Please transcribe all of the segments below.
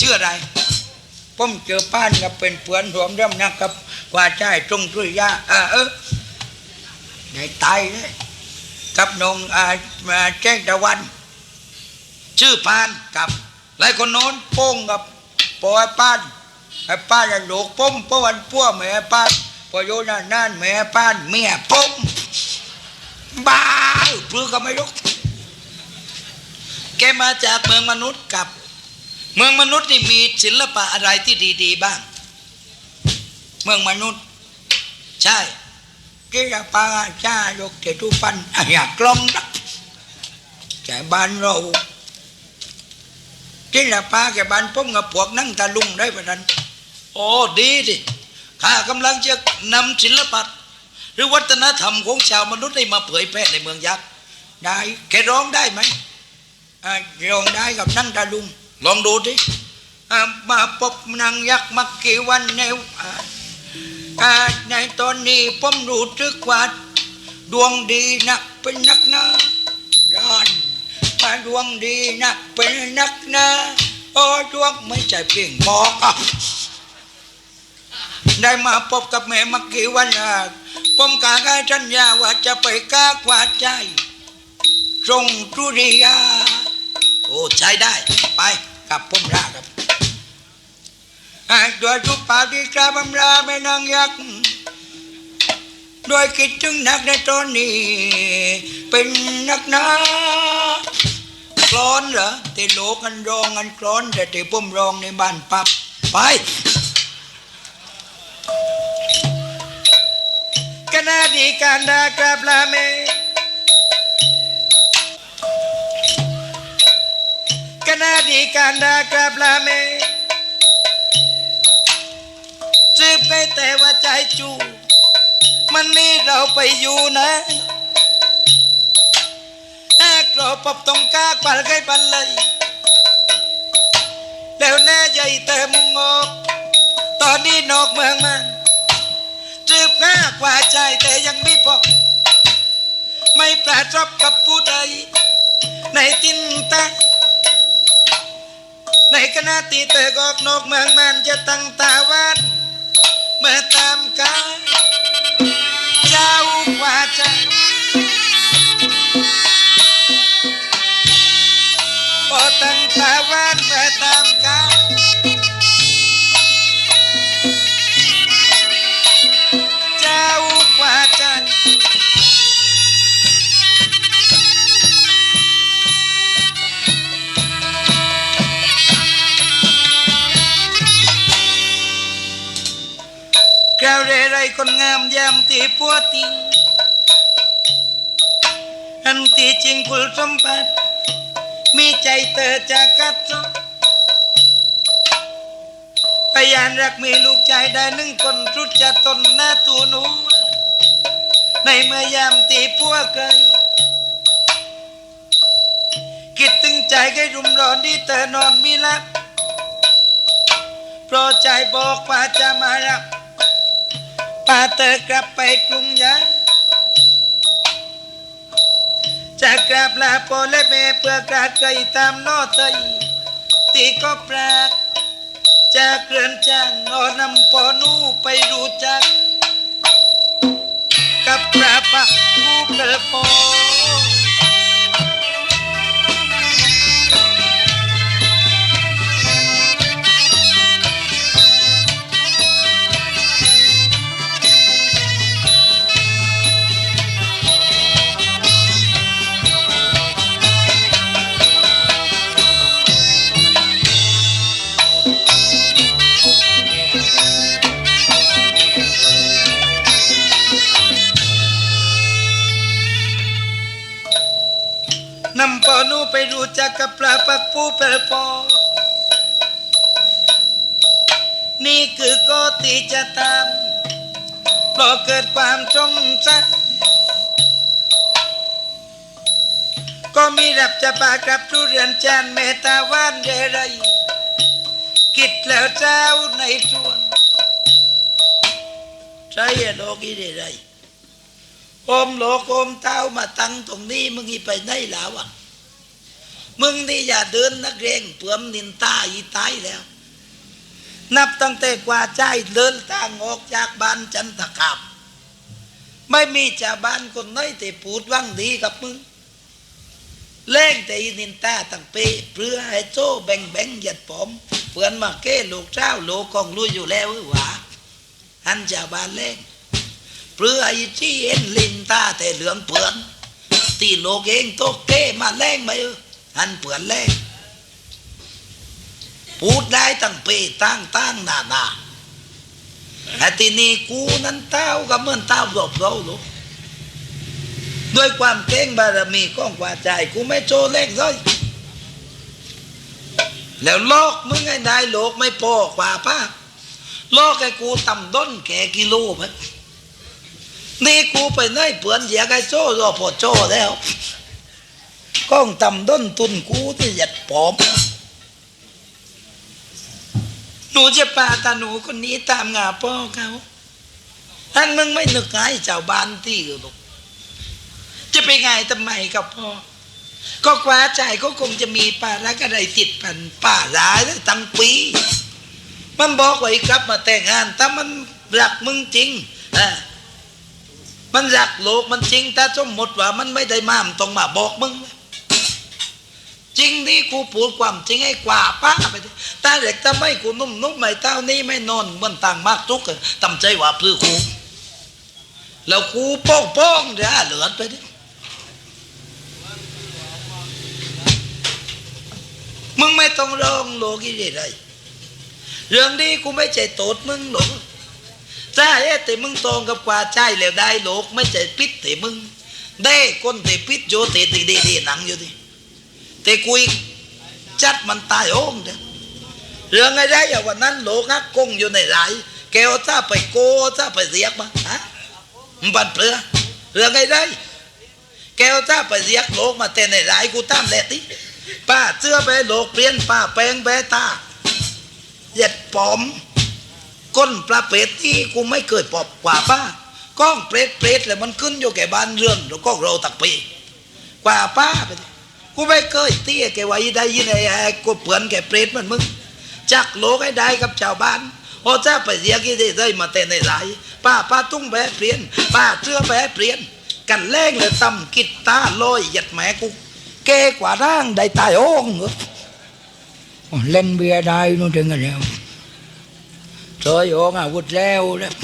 ชื่ออะไรผมเจอป้านกับเป็นเพื่อนรวมเรื่องนะครับ ว่าใช่ตรงตุยยาอ่าเออใหญ่ตายเลยกับนงอ่าอ่แจ้งตะวัน ชื่อปานกับหลายคนโน้นโป้งกับปอยปานไอ้ป้านน่ะลูกป้มป้วันพัวแม่ป้านพอโยนนนั่นแม่ป้านเมียป้มบ้าเพื่อก็ไม่รู้แกมาจากเมืองมนุษย์กับ เมืองมนุษย์นี่มีศิลปะอะไรที่ดีๆบ้าง เมืองมนุษย์ ใช่ศิลปะชายกเจตุปันอะอยากกลองนะแต่บ้านเราศิลปะแกบ้านผมกับพวกนั่งตะลุงได้ปะนั้นโอ้ดีดิข้ากำลังจะนำศิลปะหรือวัฒนธรรมของชาวมนุษย์ให้มาเผยแพร่ในเมืองยักษ์ได้แกร้องได้ไหมร้องได้กับนั่งตะลุง ลองดูดิมาพบนางยักษ์มากี่วันในอ่าอ่าในตอนนี้ผมรู้ทึกว่าดวงดีนักเป็นนักนาร้อนมาดวงดีนักเป็นนักนาโอ้ดวงไม่ใช่เพียงบอกได้มาพบกับแม่มากี่วันอะผมกาให้สัญญาว่าจะไปกากวาใจตรงทุริยา โอ้ใช้ได้ไป กับผมราครับไอ้โดยทุกปาที่กราบำราแม่นางยักษ์โดยคิดถึงนักในตอนนี้ เป็นนักหนากรอนเหรอที่โลกันรองกันกรอนแต่ที่ผมรองในบ้านปับไปกณะดีการดากราบลาเม กณะดีการดากราบลาเมสืบไปแต่ว่าใจจู มันนี่เราไปอยู่นะแอกเราปบตรงกากปัลไกปันเลยแล้วแน่ใจแต่มุงงอกตอนนี้นอกเมืองมันสืบง่ากว่าใจแต่ยังไม่พอไม่ประจบกับผู้ใดในตินตา ในขณะที่เตอกอกนอกเมืองมันจะตั้งตาวัด เมื่อตามกาเจ้ากว่าจะพอตั้งตาวัดเมื่อตามกา แกวเรไรคนงามยามตีพัวติงอันที่จริงคุณสมบัติมีใจเธอจากกัดซอกพยานรักมีลูกชายได้หนึ่งคนรุดจะตนหน้าตัวหนูในเมื่อยามตีพัวไกลคิดถึงใจให้รุมร้อนที่เธอนอนมีลับเพราะใจบอกว่าจะมารับ ป้าเตอกลับไปกรุงยาจะกลับลาโปอและแม่เพื่อกราดไกลตามนอเตยตีก็ปรากจากเรือนจางนอนำปอนูไปรู้จัก กับพระปักผู้เปิดโปงากับทุเรียนจานเมตาว่านเรไรคิดแล้วเจ้าในชวนใช่โลกีเรไรโอมโลกโอมเต้ามาตั้งตรงนี้มึงอีไปไหนแล้วอะมึงนี่อย่าเดินนักเรงเปื่อมนินตาอีตายแล้ว นับตั้งแต่กว่าใจเดินทางออกจากบ้านจันทคามไม่มีชาวบ้านคนไหนที่พูดว่างดีกับมึง เล่งแต่อีนินตาตั้งเปเพื่อให้โจแบ่งแบ่งหยัดผมเพื่อนมาเก้ลูกเจ้าลูกกองรู้อยู่แล้วหว่าหันชาวบ้านเล่งเพื่อไอ้ที่เห็นลินตาแต่เหลืองเปือนที่โลกเองโตเก้มาแรงไหมหันเปือนแรงพูดได้ตั้งเปตั้งตั้งนานาแต่ทีนี่กูนั้นเต้ากับเหมือนเต้าหลบเราลูก ด้วยความเก่งบารมีก้องกว่าใจกูไม่โจเล็กเลยแล้วโลกมึงไอ้นายโลกไม่พอกว่าป้าโลกไอ้กูต่ำด้นแก่กิโลมันนี่กูไปไหนเปือนเหยียไอ้โจ้รอพอโจ้แล้วก้องต่ำด้นตุนกูที่หยัดปอมหนูจะปาตาหนูคนนี้ตามงาพ่อเขาท่านมึงไม่นึกไงเจ้าบ้านที่หรอก จะไปไงทำไมกับพ่อ ก็คว้าใจก็คงจะมีปลารักอะไรติดพันป่าร้ายแล้วตั้งปี มันบอกไว่าอีกครับมาแต่งงานถ้ามันรักมึงจริงอะมันรักโลกมันจริงถ้าสมมติว่ามันไม่ได้มามต้องมาบอกมึง จริงนี่กูพูดความจริงให้กว่าป้าไปตาเด็กทำไม่กูนุ่มนุ่มไม่เต้านี่ไม่นอนเหมันต่างมากทุกข์ทำใจว่าเพื่อกูแล้วกูโป้งป้งเดี๋ยวเหลือไปดิ มึงไม่ต้องร้องโลกิเลสอะไรเรื่องนี้กูไม่ใจโตดมึงหรอกถ้าเอ๊ะแต่มึงตรงกับกว่าใจแล้วได้โลกไม่ใจปิดแต่มึง ได้คนแต่ปิดโยเตตีดีดีหนังอยู่ดิแต่กุยจัดมันตายโอ้งเด้อเรื่องไงได้อย่างวันนั้นโลกักกงอยู่ในไหลแกวถ้าไปโกถ้าไปเรียกมาฮะมันบันเปลือเรื่องไงได้แกวถ้าไปเรียกโลกมาแต่ในไหลกูตามแหลติ ป้าเสื้อไปโลกเปลี่ยนป้าแปลงแบตาเหย็ดปอม ก้นปลาเป็ดที่กูไม่เคยปอบกว่าป้าก้องเปรตเปรตเลยมันขึ้นอยู่แก่บ้านเรือนแล้วก็เราตักปีกว่าป้าไปกูไม่เคยเตี้ยแกไว้ได้ยินไอ้ไอ้กูเปือนแกเปรตมันมึงจักโลกให้ได้กับชาวบ้านโอ้จ้าไปเสียกี่ได้มาแต่ในไหลป้าป้าตุ้งแบเปลี่ยนป้าเชื่อแบเปลี่ยนกันแรงเลยตำกิดตาลอยหยัดแหมกู แกกว่าร่างได้ตายโอ่งเหรอโอ้เล่นเบียร์ได้นู่นถึงกันแล้วเจอโอ่งอาวุธแล้วแล้ว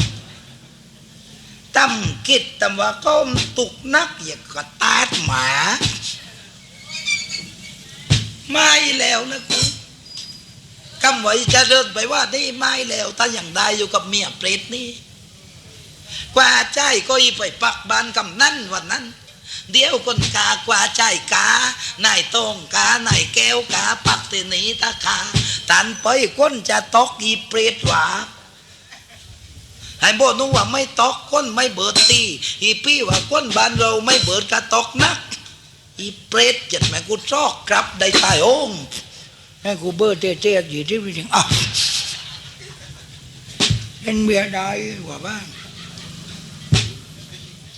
ตำกิดตำว่าก็ตุกนักอย่ากระตาดหมาไม่แล้วนะกูคำไว่าจะเดินไปว่านี่ไม่แล้วถ้าอย่างใดอยู่กับเมียเปรตนี่กว่าใจก็อีไปปักบานกำนั่นวันนั้น เดี๋ยวคนกากว่าใจกานายตองกานายแก้วกาปักตีนีตาคาตันไปก้นจะตอกอีเปรตหวาให้บอกนู้ว่าไม่ตอกก้นไม่เบิดตีอีพี่ว่าก้นบ้านเราไม่เบิดกระตอกนัก อีเปรตจัดแม่กูชอกกลับได้ตายโองให้กูเบอร์เตี้ยๆอยู่ที่วิธีอ้าวเป็นเมียได้กว่าบ้าง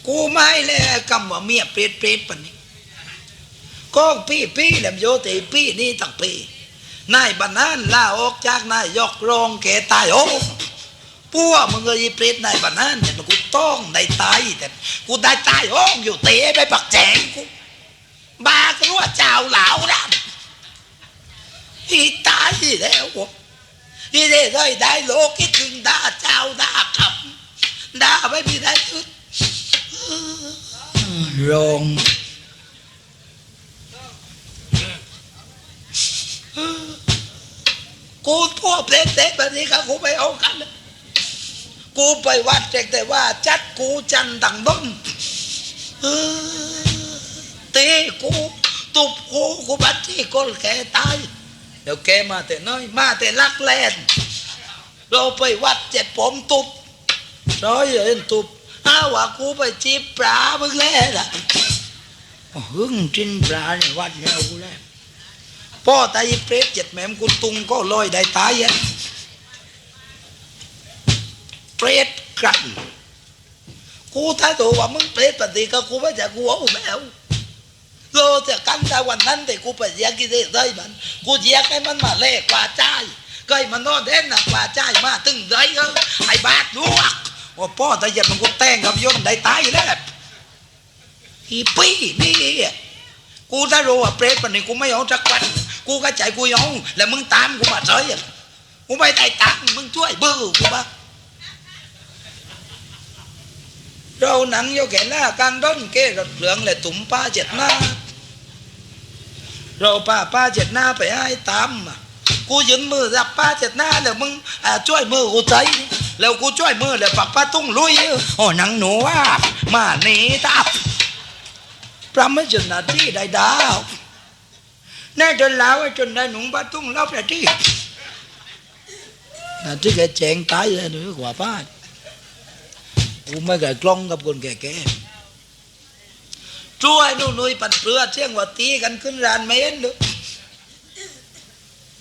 กูไม่เลยคำว่าเมียเปรตเปรตปนนี้ก็พี่พี่แหลมโยติพี่นี่ตั้งปีนายบรรณานลาออกจากนายยกรองแกตายโองพวกมึงเอ้ยเปรตนายบรรณานเนี่ยกูต้องได้ตายแต่กูได้ตายโองอยู่เตะไปปักแจงกูบาก็รู้ว่าเจ้าเหลาดำอีตายแล้วอีเด้เลยได้โลกคิดถึงด่าเจ้าด่าขับด่าไม่มีได้สุด ลงกูพวกเล็กๆแบบนี้ครับกูไปเอากัน กูไปวัดเจกแต่ว่า จัดกูจันดังบ้มเตีกูตุบกูกูบัดที่ก้นแกตาย เดี๋ยวแกมาแต่น้อย มาแต่ลักแลนเราไปวัดเจ็ดผมตุบร้อยเอ็นตุบ อ้าว่ากูไปจีบปลามึงแล้วล่ะหึงจินปลาเนี่ยวัดแล้วกูแล้วพ่อตายเปรตเจ็ดแม่มกูตุงก็ลอยได้ตายยันเปรตกันกูถ้าตัวว่ามึงเปรตปฏิก็กูไม่จะกูเอาแมวโลเสียกันแต่วันนั้นแต่กูไปเสียกิเลสได้มันกูเสียให้มันมาเลกกว่าใจก็ให้มันโนอนเด่นนักว่าใจมาตึงได้เออไอ้บาดลวก ว่าพ่อแต่ยันมันกูแต่งกับยนได้ตายแล้วอีปี้นี่กูถ้ารู้ว่าเปรตปันนี้กูไม่เอาสักวันกูก็ใจกูยองแล้วมึงตามกูมาเฉยกูไม่ได้ตังมึงช่วยเบื่อกูบ้าเราหนังโยแก่หน้ากางด้นเก้รถเหลืองเลยตุ่มป้าเจ็ดหน้า เราป้าป้าเจ็ดหน้าไปให้ตามอะกูยืนมือรับป้าเจ็ดหน้าแล้วมึงช่วยมือกูใจ แล้วกูช่วยมือแล้วปักป้าตุ้งลุยโอ้หนังหนูว่ามาหนีทับพระไม่จนนาที่ได้ดาวแน่จนแล้วจนได้หนุ่มป้าตุ้งเล่าประที่นาที่แกแจงตายเลยหนูกว่าป้ากูไม่เคยกล้องกับคนแก่ๆช่วยนู่นนุยปัดเปลือเที่ยงว่าตีกันขึ้นรานไม่เห็นหรือ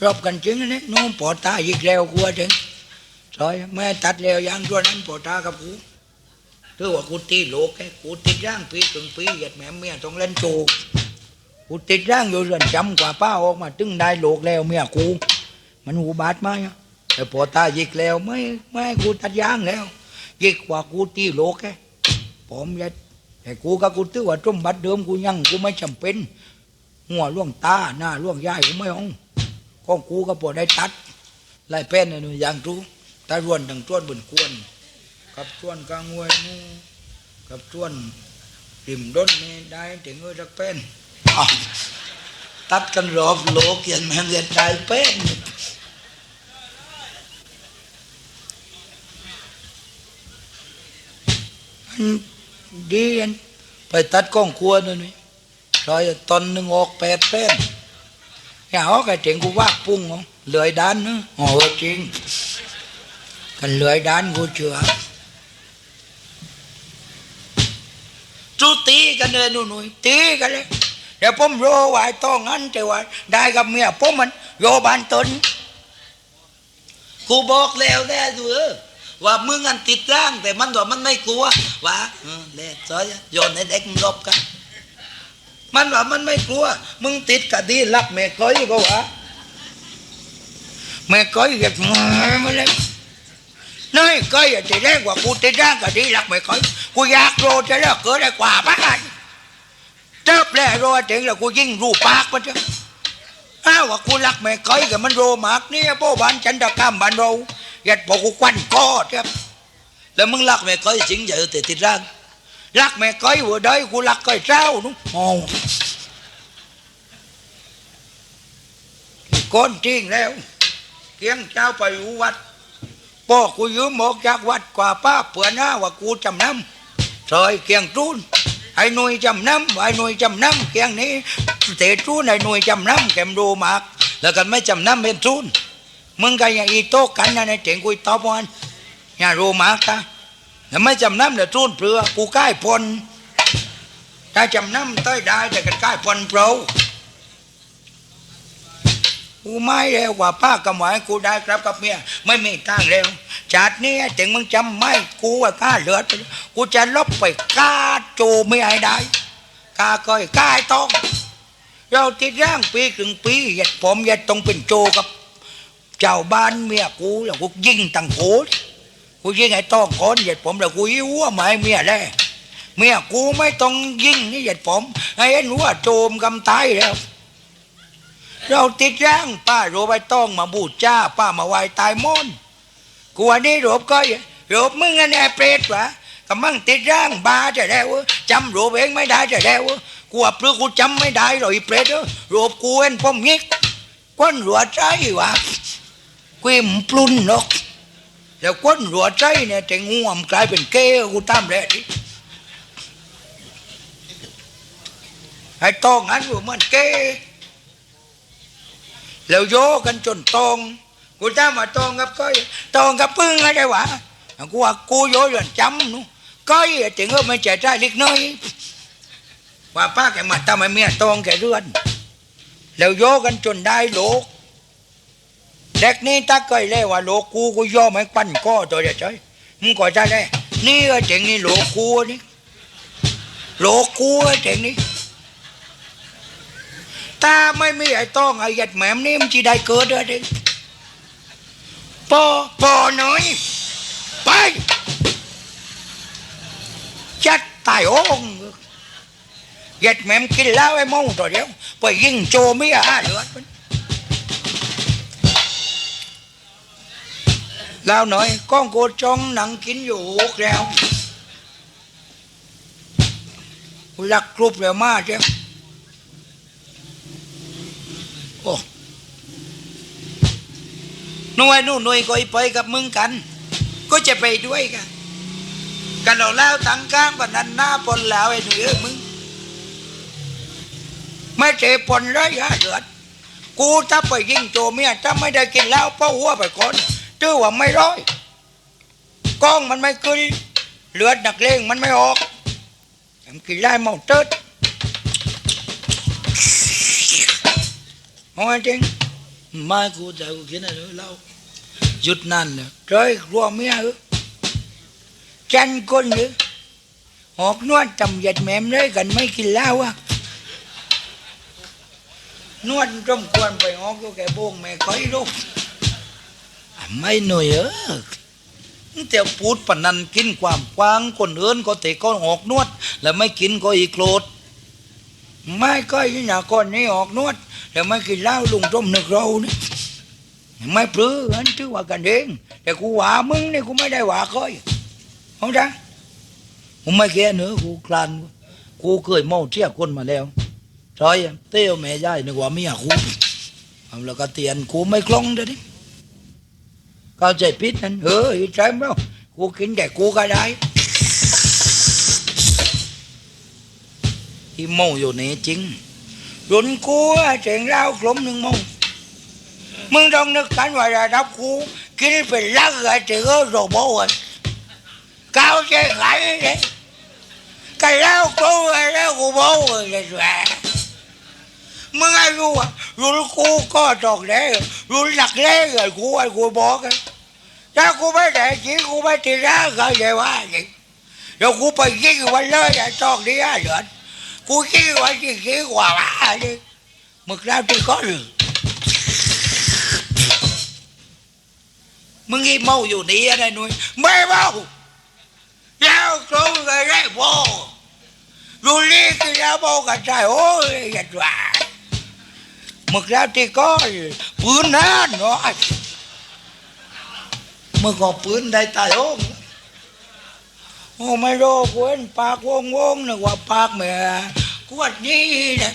รบกันจริงนะเนี่ยนู่นปอตาอีกแล้วกูว่าจริง ซอยแม่ตัดแล้วยังตัวนั้นปอตากับกูถือว่ากูตีโลกแค่กูติดร่างปีถึงปีเหยียดแม่เมียต้องเล่นโจกกูติดร่างอยู่เรือนจำกว่าป้าออกมาตึงได้โลกแล้วเมียกูมันหูบาดไหมแต่ปอตาอีกแล้วไม่ไม่กูตัดยางแล้วยิ่งกว่ากูตีโลกแกผมยัดแต่กูก็กูตื้อว่าจมบัดเดิมกูยังกูไม่จำเป็น หัวล่วงตาหน้าล่วงยายกูไม่เอาของกูก็พอได้ตัดไล่เป็นหนูอย่างรู้ ตารวนดังจ้วนบนควนกับจ้วนกลางวยนูกับจ้วนริมด้นนี่ได้ถึงเออจักเป็นตัดกันรอบโลกยันแม่นยันได้เป็นดีอันไปตัดก้องครัวนั่นนี่รอยตอนหนึ่งออกแปดแป้นอย่าเอาไก่เจ๋งกูว่าปุ้งเหลือยด้านนะอ๋อจริง กันเลือยด้านกูเชื่อจูตีกันเลยนู่นนู่นตีกันเลยเดี๋ยวผมโรไว้ต้องงั้นแต่ว่าได้กับเมียผมมันโยบานตนกูบอกแล้วแน่ดูเออว่ามึงอันติดร่าง แต่มันว่ามันไม่กลัวว่าเล็กซอยโยนให้เด็กมันรบกัน มันว่ามันไม่กลัว มึงติดกะดีรักแม่ก้อยก็ว่าแม่ก้อยเก็บมาเลย น้อยก้อยอะจะแรกว่ากูติดร่างกะดีรักแม่ก้อยกูอยากโรจะแล้วเกิดได้กว่าบ้านเจ็บแล้วโรเจ๋งแล้วกูยิ่งรูปากมันเถอะอ้าวว่ากูรักแม่ก้อยกับมันโรมากเนี่ยโป้บ้านฉันตะกามบ้านเรา ยัดบอกกูควันกอดครับแล้วมึงรักแม่ก้อยจริงอย่าแต่ติดร่างรักแม่ก้อยหัวได้กูรักก้อยเจ้านุ๊โอ้ก้อนจริงแล้วเกียงเจ้าไปอยู่วัด พ่อกูยืมหมอกจากวัดกว่าป้าเปื่อหน้าว่ากูจำนำซอยเกียงจูนไอ้หนุ่ยจำนำไอ้หนุ่ยจำนำเกียงนี้เตะจูนไอ้หนุ่ยจำนำแกมดูมาก แล้วกันไม่จำนำเป็นจูนมึงก็อย่างอีโต้กันนะในเจ๋งกุยตอบวันอย่ารู้มาก ta แล้วไม่จำน้ำเดี๋ยวจูนเปลือกูใกล้พลถ้าจำน้ำเต้ยได้แต่กันใกล้พลเปล่า กูไม่แล้วกว่าป้ากำไว้กูได้ครับกับเมียไม่มีทางเร็วชาตินี้ถึงมึงจำไม่กูว่ากล้าเหลือดกูจะลบไปกล้าจูไม่ให้ได้กล้าก้อยกล้าต้องเราติดร่างปีครึ่งปีหยัดผมหยัดต้องเป็นโจกับเจ้าบ้านเมียกูแล้วกูยิงตังโขนกูยิงไอ้ต้องโคนเหยียดผมแล้วกูยิ้วหมายเมียได้เมียกูไม่ต้องยิงนี่หยียดผมไอ้เอ็นหัวโจมกำตายแล้ว เราติดร่างป้าโรบไปต้องมาบูชาป้ามาไหว้ตายมอนกูอันนี้โรบก็โรบมึงอันนี้เปรตวะกำลังติดร่างบาจะแล้วจำโรบเองไม่ได้จะแล้วกูว่าเพื่อกูจำไม่ได้หรอกไอเปรตเออโรบกูเอ็นผมยิกควนหัวใจวะกุมปลุนนกแล้วคนรัวใจเนี่ยจะง่วมกลายเป็นเก้กูตามแรกดิไอ้ตองอันว่ามันเก้ แล้วโยกันจนตองกูตามมาตองกับก้อยตองกับปึ้งอะไรวะกูว่ากูโยเรือนจำนู้ก้อยถึงเออไม่ใจใจเล็กน้อยว่าป้าแกมาทำไมเมียตองแกเรือนแล้วโยกันจนได้โลกเด็กนี่ถ้าเคยเล่ว่าโลกูกูยอมให้ปั้นก้อตัวเดียวเฉยมึงก็จได้นี่ก็เจ๋งนี่โลกูนี่โลกูเจ๋งนี่ ตาไม่มีไอ้ต้องไอ้หยัดแหมมนี่มันจะได้เกิดอะไรปอปอหน่อย ไป จัดตายโองหยัดแหมมกินแล้วไอ้มงตัวเดียว ไปยิงโจม่อาเหลือดมันแล้วหน่อยก้องโกจองหนังกินอยู่แล้วหลักกรุบเลยมาเจ้า โอ้หน่วยนู่นหน่วยก็ไปกับมึงกัน ก็จะไปด้วยกันกันเราแล้วตั้งกลางกันนั้นหน้าปนแล้วไอ้หนุ่ยเอ้มึง ไม่เจ็บปนเลยฮะเดือดกูถ้าไปยิงโจเมียถ้าไม่ได้กินแล้วเป้าะหัวไปก่อนตื้อว่าไม่ร้อยกล้องมันไม่ขึ้นเลือดหนักเลงมันไม่ออกกินได้เมาเติ โอ้ยจริงม่กูจะกูกินอะไรเล่าหยุดนั่นเลยเจ้ยกลัวเมียเออจันคนหรือหอกนวดจำหยัดแหมมเลยกันไม่กินเหล้าอะนวดจมควรไปหอกอยู่แกโบงแม่คอยลูกอะไม่หน่อยเออเตียวพูดปนันกินความกว้างคนอื่นก็เตะก็ออกนวด แล้วไม่กินก็อีโกรธ ไม่ก็ยี่หนากคนนี้ออกนวดแล้วไม่กินเหล้าลุงต้มนึกเรานี่ไม่ปลื้อันถือว่ากันเองแต่กูหวามึงนี่กูไม่ได้หวาก้อย không ra ผมไม่แก่เนื้อกูคลานกูเคยเมาเที่ยคนมาแล้วซอยเตี้ยวแม่ยายนึกว่าเมียกูเอาแล้วก็เตียนกูไม่คล่องเด้อนี่เข้าใจผิดนั่นเอออีใจมั้งกูกินแต่กูก็ได้ ที่เมาอยู่นี่จริงรุ่นกูอะเจ๋งเล่ากลมหนึ่งโมงมึงต้องนึกกันว่าระดับกูกินเป็นลักไอ้เจ๋งเออโรโบอะ cao chơi gãy đấy cái lao cô cái lao của bố rồi là xòe มึงไอ้รู้อะรู้กูก็จอกแล้วรู้หนักแล้วเลยกูไอ้กูบอกกันถ้ากูไม่ได้จริงกูไม่ติดร้านก็จะว่าจริงเดี๋ยวกูไปยิงวันเลยไอ้จอกนี้เหลือ กูยิงวันจริงจริงกว่าว่าดิมึงแล้วที่có được มึงอีเมาอยู่นี่อ โอ้ไม่รอเว้นปากวงวงนึกว่าปากเหมือกวดนี้นะ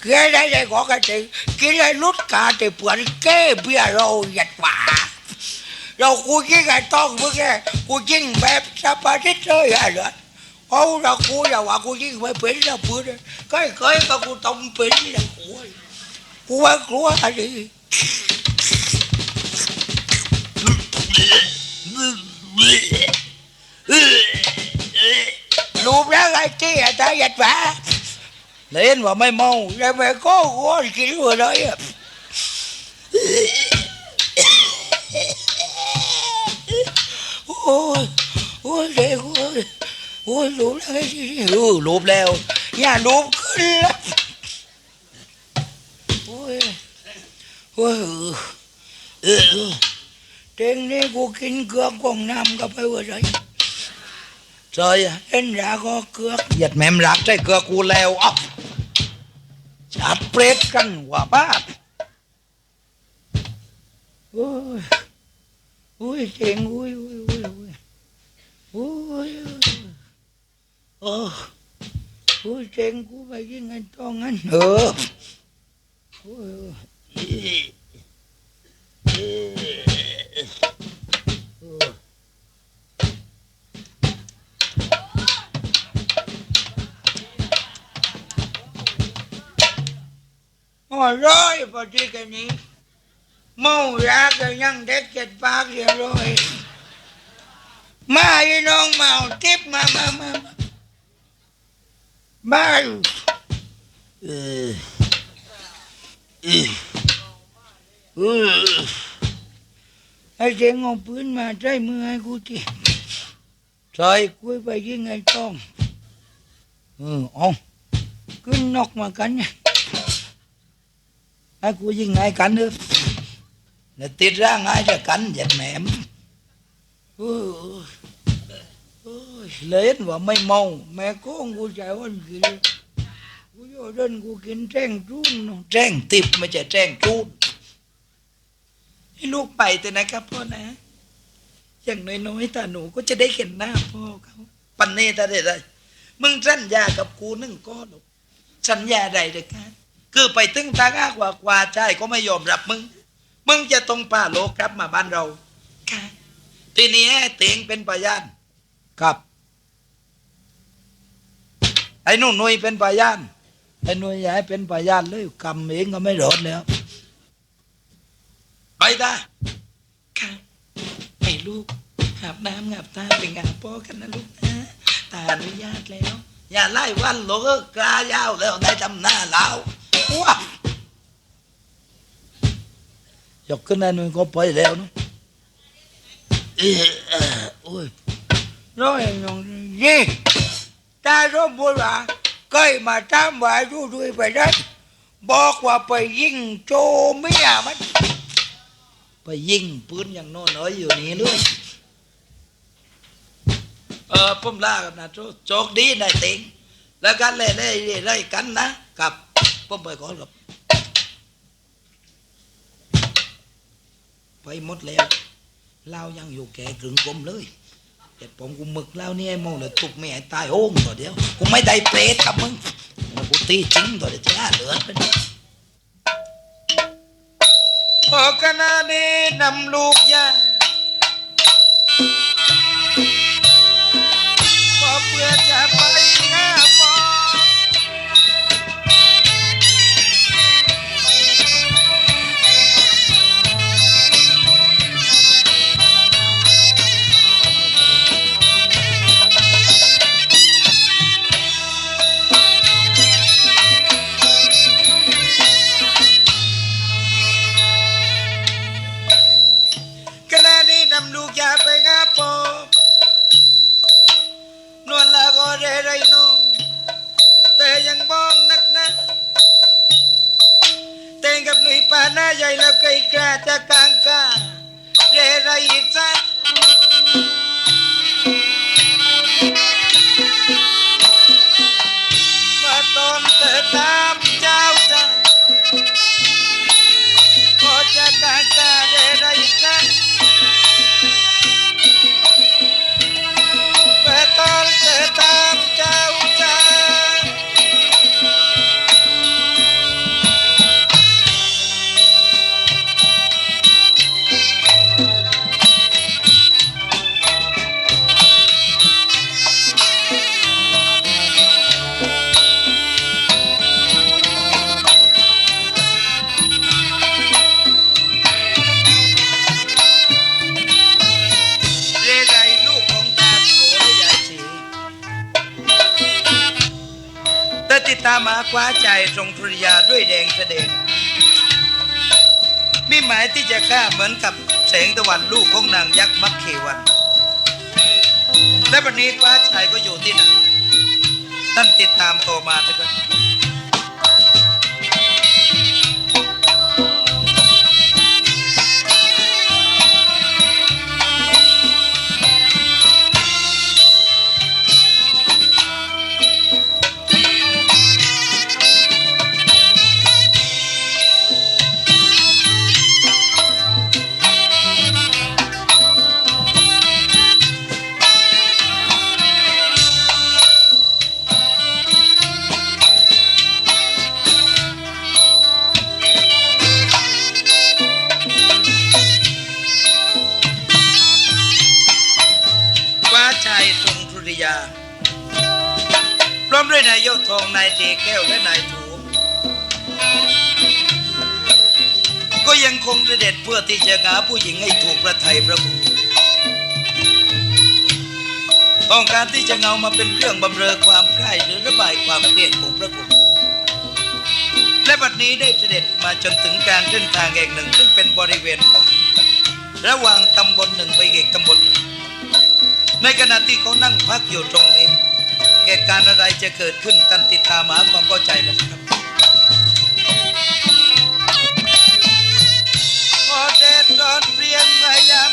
เกลือได้ใจขอกระติกินเลยลุดกาติเปื่อนแก้เบี้ยเราหยัดหวาเรากูจิ้งไอ้ต้องเมื่อกี้กูจิ้งแบบสปาริตเลยอะไรเอาเรากูอย่าว่ากูจิ้งไม่เป็นนะเพื่อนก็เคยก็กูต้องเป็นนะกูกูว่ากลัวอะไรนี่ รูปแล้วไอ้ที่ตาหยัดหวาเล่นว่าไม่เมาแล้วแม่ก็กูกินหัวเลยโอ้ยโอ้ยเด็กโอ้ยโอ้ยรูปแล้วเออรูปแล้วอย่ารูปขึ้นแล้วโอ้ยโอ้ยเออเต็งนี่กูกินเกลือกองน้ำกับไปว่าไร ใช่เอ็นยาก็เกลือกหยัดแม่มรักใช่เกลือกูแล้วอะจัดเปรต anh con anh nữa ui Ôi rồi, bà chị cái này เมาก็ยังเด็กเจ็ดปากเรียบร้อยมาไอ้น้องเมาทิพมามามามาเออเออเออไอ้เจงเอาปืนมาใช้มือให้กูทีใส่กูไปยิงไอ้ต้องเออเอาขึ้นนอกมากันเนี่ย ไอ้กูยิงไงกันเนอะเนี่ยติดร่างไงจะกันเหยียดแหมมโอ้ยเลยเห็นว่าไม่เมาแม่ก้งกูใจวันกินกูโยเดินกูกินแจ้งจูนเนอะแจ้งติบไม่ใช่แจ้งจูนให้ลูกไปแต่นะครับพ่อนะ อย่างน้อยๆตาหนูก็จะได้เห็นหน้าพ่อเขาปันเนตาได้ได้มึงสัญญากับกูหนึ่งก้อนลูกสัญญาใดเด็กคะ คือไปตึงตางากว่ากว่าใจก็ไม่ยอมรับมึง มึงจะต้องพาโลกกลับมาบ้านเราค่ะทีนี้เตียงเป็นพยานครับ ไอ้หนุ่นนุยเป็นพยานไอ้หนุ่ยย้ายเป็นพยานเลยกำเองก็ไม่รอดแล้วไปตาค่ะไอ้ลูกอาบน้ำอาบตาเป็นงานพ่อกันนะลูกนะตาอนุญาตแล้ว อย่าไล่วันโลกกล้ายาวแล้วได้ทำหน้าเรา ว้าวยกขึ้นไอ้นุ่ยก็ไปแล้วนะโอ้ยร้อยยองยี่ตาร่มบัวว่าเคยมาตามว่าดูด้วยไปได้บอกว่าไปยิงโจเมียมันไปยิงปืนอย่างโน้นเอ้ยอยู่นี่เลยเออผมลากับนะโจโจกดีนายติงแล้วกันเล่เล่เล่เล่กันนะกับ ผมไปก่อนกับไปหมดแล้วเล่ายังอยู่แก่กึ่งกลมเลยแต่ผมกูมึกแล้วเนี่ยมองเลยตุกไม่ให้ตายโอ้งตัวเดียวกูไม่ได้เปรตกับมึงกูตีจริงตัวเดียวจะน่าเหลือเป็นพอขณะนี้นำลูกยา यायला कैकळ्याचा कांका रे रईचा คว้าใจทรงปริยาด้วยแดงเสด็จมีหมายที่จะฆ่าเหมือนกับแสงตะวันลูกของนางยักษ์มักเขวัน และวันนี้คว้าชายก็อยู่ที่ไหน ท่านติดตามต่อมาเถอะครับ ในขณะที่เขานั่งพักอยู่ตรงนี้ เหตุการณ์อะไรจะเกิดขึ้นตันติดตามหาความเข้าใจกันครับพอเดดร้อนเปลี่ยนพยายาม